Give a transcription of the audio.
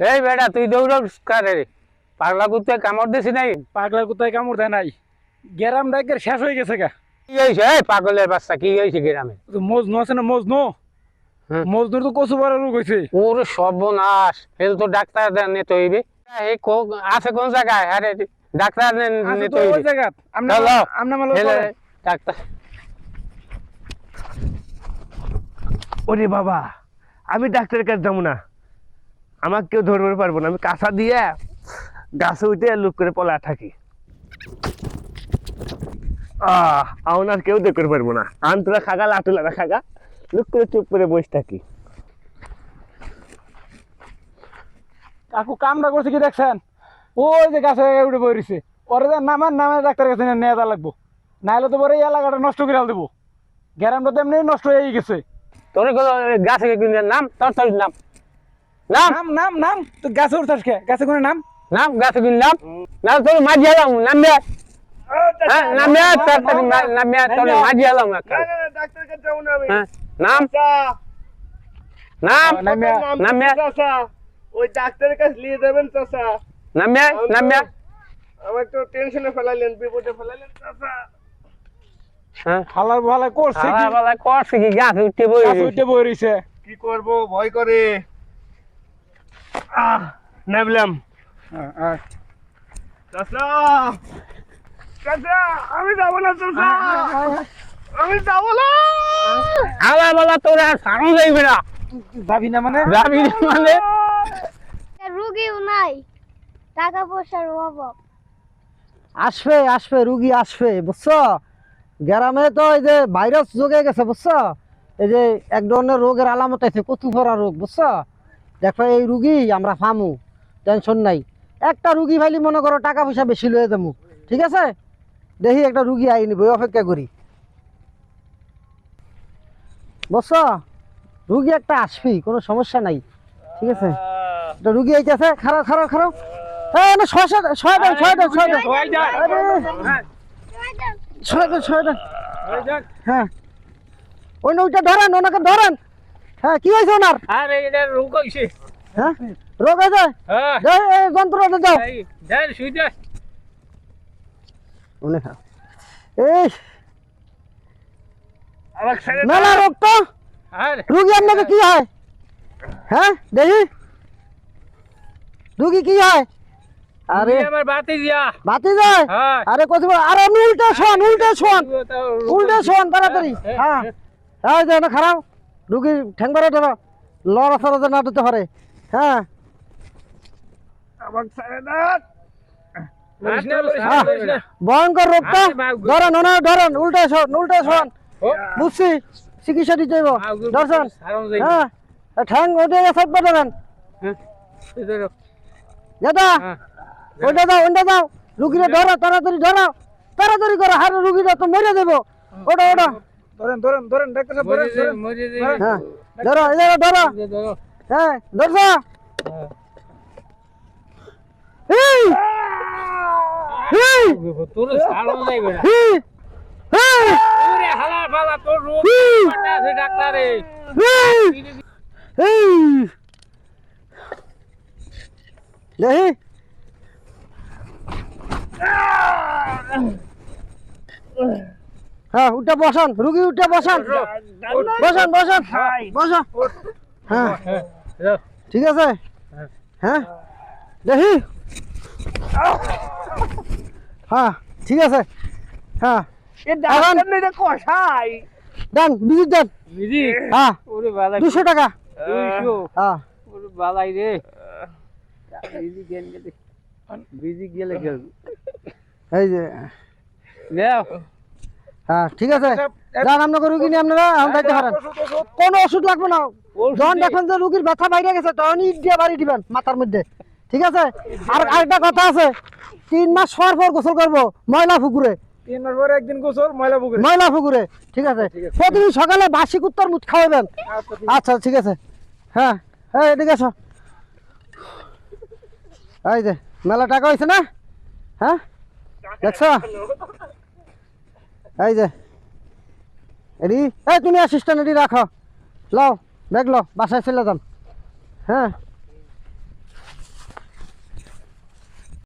এই বেটা তুই দৌড়স কারে পাগলা কুত্তে কামড় দিছি নাই? পাগলা কোথায় কামড় দেয় নাই। গ্যারাম ডাকের শেষ হয়ে গেছে গা। কি হয়েছে? এই পাগলের বাচ্চা কি হয়েছে গ্রামে? তো মজনু আছে না মজনু। মজনুর তো কচু বড় রোগ হয়েছে। ওর সর্বনাশ। ফেল তো ডাক্তার নিতে হইবে। এই কো- আছে কোন জায়গায়? আরে ডাক্তার নে- আছে নিতে তো ওই হইবে। জায়গা চলো। মালো ডাক্তার। ওরে বাবা আমি ডাক্তারের কাছে যাব না। আমাকে কেউ ধরতে পারব না। আমি কাঁচা দিয়ে গাছে উঠে লুক করে পলা থাকি। আহ আর কেউ দেখতে পারব না। আন্তরা খাগা লাটুলা খাগা। লুক করে চুপ করে বসে থাকি। কাকু কামটা করছে কি দেখছেন? ওই যে গাছে উঠে বইছে ওরে যে নামান নামে ডাক্তারের কাছে নিয়ে যা লাগবো। নাইলে তো পরে এই এলাকাটা নষ্ট করে দেবো। গ্যারামটা তো এমনি নষ্ট হয়ে গেছে। তোর গাছে নাম? তোর তোর নাম? নাম? নাম নাম নাম। গাছে উঠছাস কে? গাছে কোনো নাম? নাম গাছে কিনে নাম? না তোর মাঝি এলাম নামবে নামবে নামবে তোর মাঝি এলাম ডাক্তারের কাছে যাব না আমি। নাম? নাম? নামবে ওই ডাক্তারের কাছে নিয়ে যাবেন চাষা নামবে নামবে আমার তো টেনশনে ফেলাইলেন বিপদে ফেলাইলেন চাষা হ্যাঁ। হালার ভালা করছে কি? সারা করছে কি? গাছ উঠতে বই গাছে উঠে বই রইছে। কি করব ভয় করে। আহ নামলাম চাচা! চাচা আমি যাব না চাচা। আমি যাব না। আলা বেলা তোরা সারো যাইবে না। যাবি না মানে? যাবি না মানে? রুগীও নাই। টাকা পয়সার অভাব। আসবে আসবে রুগী আসবে বুঝছ? গ্রামে তো এই যে ভাইরাস যোগে গেছে বুঝছ? এই যে এক ধরনের রোগের আলামত আছে কচু ভরা রোগ বুঝছ? দেখো এই রুগী আমরা ফামু টেনশন নাই। একটা রুগী ভাইলি মনে করো টাকা পয়সা বেশি লয়ে দেবো ঠিক আছে? দেখি একটা রুগী আই নিব অপেক্ষা করি। বস রুগী একটা আসবি কোনো সমস্যা নাই ঠিক আছে? একটা রুগী আইতেছে খারাপ খারাপ খারাপ হ্যাঁ না ছয় ছয় ছয় দেন ছয় দেন ছয় দেন। সবাই যা আরে ছয় দেন ছয় দেন। হ্যাঁ। ওই ওইটা ধরেন ওনাকে ধরেন। হ্যাঁ কি হয়েছে ওনার? আরে এটা রোগ হইছে হ্যাঁ? রোগ হয়েছে? হ্যাঁ। এই যন্ত্রটা দাও এই দেন সুইটা উনি খাও। এই আমার ছেড়ে মেলা রোগ তো? আরে রুগী আপনাকে কি হয়? হ্যাঁ দেখি। রুগী কি হয়? আরে আরে আমার বাতি দিয়া। বাতি যায় আরে কত বড় আরে আপনি উল্টে শোন উল্টে শোন উল্টে শোন তাড়াতাড়ি। হ্যাঁ এই না খারাপ। রুগী ধরো লড়া সড়া না দিতে পারে। হ্যাঁ। দেন হ্যাঁ ভয়ঙ্কর রোগটা ধরেন ওনার ধরেন উল্টে শোন উল্টে শোন। বুঝছি? চিকিৎসা দিতে হইব। দর্শন হ্যাঁ। ঠ্যাং ওইটা সাইড পা ধরেন দাদা ওইটা দাও ওইটা দাও। রুগীরে ধরো তাড়াতাড়ি ধরো। তাড়াতাড়ি করো হারে রুগীটা তো মরে দেবো ওটা ওটা। ধরেন ধরেন ধরেন ডাক্তার সাহেব ধরেন ধরেন। হ্যাঁ ধরো এই জায়গা ধরো হ্যাঁ ধরছো? এই এই তোর সারো যাইবে না। এই এই ওরে হালা ফালা তোর রোগ এই আছে ডাক্তারে। এই এই দেখি। হ্যাঁ উঠে বসান রুগী উঠে বসান। বসান বসান। বসান। হ্যাঁ। ঠিক আছে? হ্যাঁ? দেখি। হ্যাঁ ঠিক আছে। হ্যাঁ। দেন বিদ্যুৎ দেন। বিজি হ্যাঁ। ওরে বালাই। দুশো টাকা। হ্যাঁ। বালাই রে। বিজি গেলে গেলে এই যে হ্যাঁ ঠিক আছে। যান আপনাকে রুগী নিয়ে আপনারা এখন যাইতে পারেন কোনো ওষুধ লাগবে না। যখন যে রুগীর ব্যথা বাইরে গেছে ইট দিয়ে বাড়ি দিবেন মাথার মধ্যে। ঠিক আছে? আর আরেকটা কথা আছে তিন মাস পর পর গোসল করব ময়লা পুকুরে। তিন মাস পরে একদিন গোসল ময়লা পুকুরে। ময়লা পুকুরে ঠিক আছে? প্রতিদিন সকালে বাসি কুত্তার মুখ খাওয়াবেন। আচ্ছা ঠিক আছে। হ্যাঁ হ্যাঁ এদিকে আসো এই যে মেলা টাকা হয়েছে না? হ্যাঁ? দেখছ? এই যে। এডি? এই তুমি অ্যাসিস্ট্যান্ট এডি রাখো। লও, ব্যাগ লও, বাসায় চলে যান। হ্যাঁ?